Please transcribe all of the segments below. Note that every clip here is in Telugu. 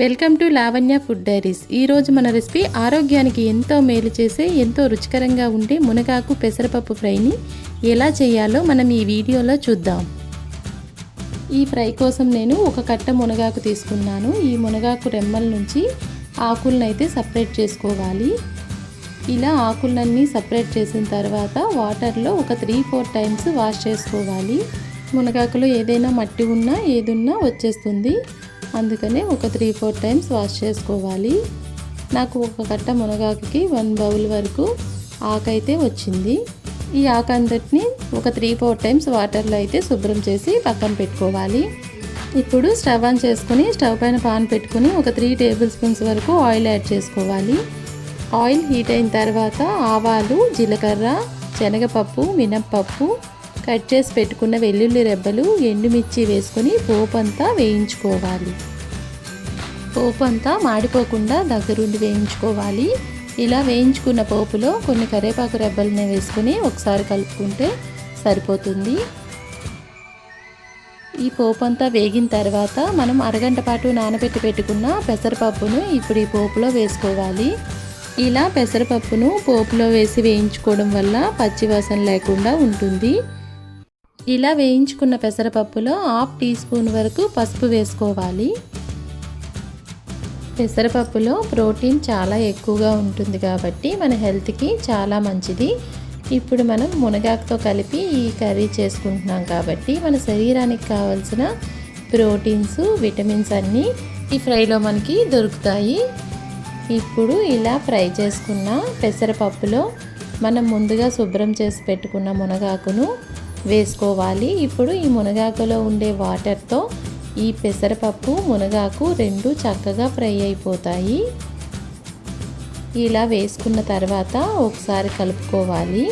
Welcome to Lavanya food diaries. ఈరోజు మన రెసిపీ ఆరోగ్యానికి ఎంతో మేలు చేసే ఎంతో రుచికరంగా ఉండే మునగాకు పెసరపప్పు ఫ్రైని ఎలా చేయాలో మనం ఈ వీడియోలో చూద్దాం. ఈ ఫ్రై కోసం నేను ఒక కట్ట మునగాకు తీసుకున్నాను. ఈ మునగాకు రెమ్మల నుంచి ఆకులను అయితే సపరేట్ చేసుకోవాలి. ఇలా ఆకులన్నీ సపరేట్ చేసిన తర్వాత వాటర్లో ఒక త్రీ ఫోర్ టైమ్స్ వాష్ చేసుకోవాలి. మునగాకులో ఏదైనా మట్టి ఉన్నా ఏదున్నా వచ్చేస్తుంది. అందుకనే ఒక త్రీ ఫోర్ టైమ్స్ వాష్ చేసుకోవాలి. నాకు ఒక కట్ట మునగాకుకి వన్ బౌల్ వరకు ఆకైతే వచ్చింది. ఈ ఆకు అంతటిని ఒక త్రీ ఫోర్ టైమ్స్ వాటర్లో అయితే శుభ్రం చేసి పక్కన పెట్టుకోవాలి. ఇప్పుడు స్టవ్ ఆన్ చేసుకుని స్టవ్ పైన పాన్ పెట్టుకుని ఒక త్రీ టేబుల్ స్పూన్స్ వరకు ఆయిల్ యాడ్ చేసుకోవాలి. ఆయిల్ హీట్ అయిన తర్వాత ఆవాలు జీలకర్ర శనగపప్పు మినప్పప్పు కట్ చేసి పెట్టుకున్న వెల్లుల్లి రెబ్బలు ఎండుమిర్చి వేసుకొని పోపు అంతా వేయించుకోవాలి. పోపు అంతా మాడిపోకుండా దగ్గరుండి వేయించుకోవాలి. ఇలా వేయించుకున్న పోపులో కొన్ని కరివేపాకు రెబ్బల్ని వేసుకుని ఒకసారి కలుపుకుంటే సరిపోతుంది. ఈ పోపు అంతా వేగిన తర్వాత మనం అరగంట పాటు నానబెట్టి పెట్టుకున్న పెసరపప్పును ఇప్పుడు ఈ పోపులో వేసుకోవాలి. ఇలా పెసరపప్పును పోపులో వేసి వేయించుకోవడం వల్ల పచ్చివాసన లేకుండా ఉంటుంది. ఇలా వేయించుకున్న పెసరపప్పులో హాఫ్ టీ స్పూన్ వరకు పసుపు వేసుకోవాలి. పెసరపప్పులో ప్రోటీన్ చాలా ఎక్కువగా ఉంటుంది కాబట్టి మన హెల్త్కి చాలా మంచిది. ఇప్పుడు మనం మునగాకుతో కలిపి ఈ కర్రీ చేసుకుంటున్నాం కాబట్టి మన శరీరానికి కావాల్సిన ప్రోటీన్స్ విటమిన్స్ అన్నీ ఈ ఫ్రైలో మనకి దొరుకుతాయి. ఇప్పుడు ఇలా ఫ్రై చేసుకున్న పెసరపప్పులో మనం ముందుగా శుభ్రం చేసి పెట్టుకున్న మునగాకును వేసుకోవాలి. ఇప్పుడు ఈ మునగాకులో ఉండే వాటర్తో ఈ పెసరపప్పు మునగాకు రెండు చక్కగా ఫ్రై అయిపోతాయి. ఇలా వేసుకున్న తర్వాత ఒకసారి కలుపుకోవాలి.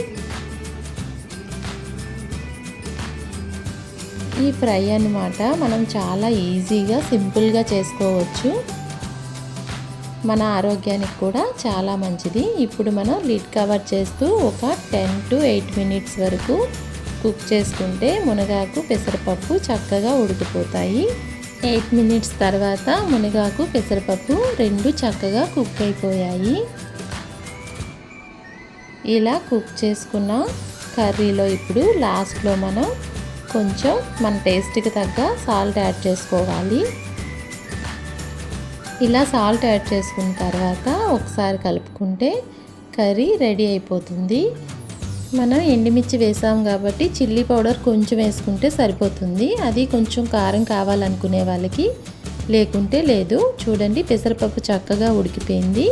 ఈ ఫ్రై అన్నమాట మనం చాలా ఈజీగా సింపుల్గా చేసుకోవచ్చు. మన ఆరోగ్యానికి కూడా చాలా మంచిది. ఇప్పుడు మనం లిడ్ కవర్ చేస్తూ ఒక టెన్ టు ఎయిట్ మినిట్స్ వరకు కుక్ చేసుకుంటే మునగాకు పెసరపప్పు చక్కగా ఉడికిపోతాయి. ఎయిట్ మినిట్స్ తర్వాత మునగాకు పెసరపప్పు రెండు చక్కగా కుక్ అయిపోయాయి. ఇలా కుక్ చేసుకున్న కర్రీలో ఇప్పుడు లాస్ట్లో మనం కొంచెం మన టేస్ట్కి తగ్గ సాల్ట్ యాడ్ చేసుకోవాలి. ఇలా సాల్ట్ యాడ్ చేసుకున్న తర్వాత ఒకసారి కలుపుకుంటే కర్రీ రెడీ అయిపోతుంది. మనం ఎండుమిర్చి వేసాం కాబట్టి చిల్లీ పౌడర్ కొంచెం వేసుకుంటే సరిపోతుంది. అది కొంచెం కారం కావాలనుకునే వాళ్ళకి లేకుంటే లేదు. చూడండి పెసరపప్పు చక్కగా ఉడికిపోయింది.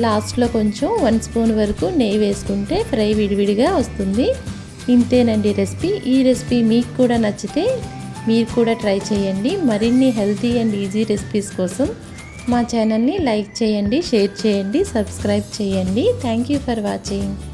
లాస్ట్లో కొంచెం వన్ స్పూన్ వరకు నెయ్యి వేసుకుంటే ఫ్రై విడివిడిగా వస్తుంది. ఇంతేనండి రెసిపీ. ఈ రెసిపీ మీకు కూడా నచ్చితే మీరు కూడా ట్రై చేయండి. మరిన్ని హెల్తీ అండ్ ఈజీ రెసిపీస్ కోసం మా ఛానల్ని లైక్ చేయండి షేర్ చేయండి సబ్స్క్రైబ్ చేయండి. Thank you for watching.